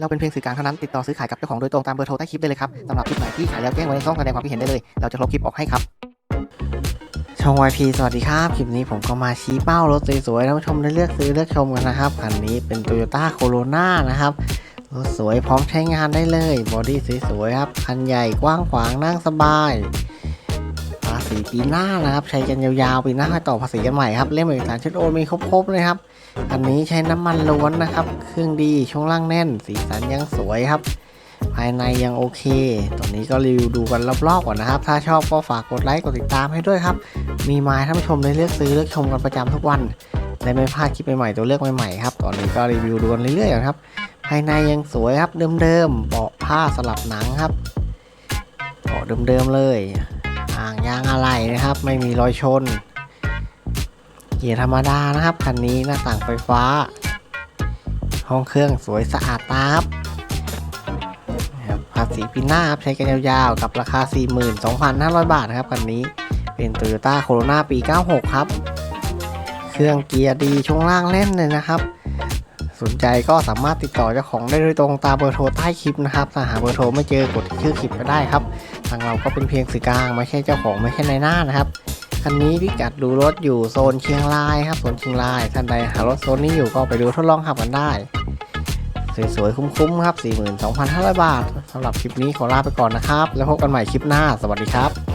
เราเป็นเพียงสื่อกลางเท่านั้น ติดต่อซื้อขายกับเจ้าของโดยตรงตามเบอร์โทรใต้คลิปได้เลยครับสำหรับคลิปไหนที่ขายแล้วแจ้งไว้ในช่องแสดงความคิดเห็นได้เลย เราจะลบคลิปออกให้ครับ ช่อง YP สวัสดีครับ คลิปนี้ผมก็มาชี้เป้ารถสวยๆท่านผู้ชมได้เลือกซื้อเลือกชมกันนะครับคันนี้เป็น Toyota Corona นะครับรถสวยพร้อมใช้งานได้เลย บอดี้สวยๆครับ คันใหญ่กว้างขวางนั่งสบาย ษีปีหน้านะครับ ใช้กันยาวๆปีหน้าให้ต่อภาษีกันใหม่ครับเล่มเอกสารชุดโอนมีครบๆเลยครับ อันนี้ใช้น้ำมันล้วนนะครับ เครื่องดีช่วงล่างแน่น สีสันยังสวยครับ ภายในยังโอเค ตรงนี้ก็รีวิวดูกันรอบๆก่อนนะครับ ถ้าชอบก็ฝากกดไลค์กดติดตามให้ด้วยครับ มีไม้ท่านผู้ชมได้เลือกซื้อเลือกชมกันประจำทุกวันและไม่พลาดคลิปใหม่ๆตัวเลือกใหม่ๆครับตอนนี้ก็รีวิวดูกันเรื่อยๆครับ ภายในยังสวยครับเดิมๆเบาะผ้าสลับหนังครับเบาะเดิมๆเลย อ่างยางอะไหล่นะครับ ไม่มีรอยชน เกียร์ธรรมดานะครับคันนี้หน้าต่างไฟฟ้า ห้องเครื่องสวยสะอาดตาครับภาษีปีหน้าครับใช้กันยาวๆ กับราคา 42,500 บาทนะครับคันนี้เป็น Toyota Corona ปี 96 ครับ เครื่องเกียร์ดีช่วงล่างเล่นเลยนะครับ สนใจก็สามารถติดต่อเจ้าของได้โดยตรงตามเบอร์โทรใต้คลิปนะครับถ้าหาเบอร์โทรไม่เจอกดที่ชื่อคลิปก็ได้ครับ ทางเราก็เป็นเพียงสื่อกลางไม่ใช่เจ้าของไม่ใช่ในหน้านะครับคันนี้พิกัดดูรถอยู่โซนเชียงรายครับโซนเชียงรายท่านใดหารถโซนนี้อยู่ก็ไปดูทดลองขับกันได้ สวยๆคุ้มๆครับ 42,500 บาทสำหรับคลิปนี้ขอลาไปก่อนนะครับ แล้วพบกันใหม่คลิปหน้า สวัสดีครับ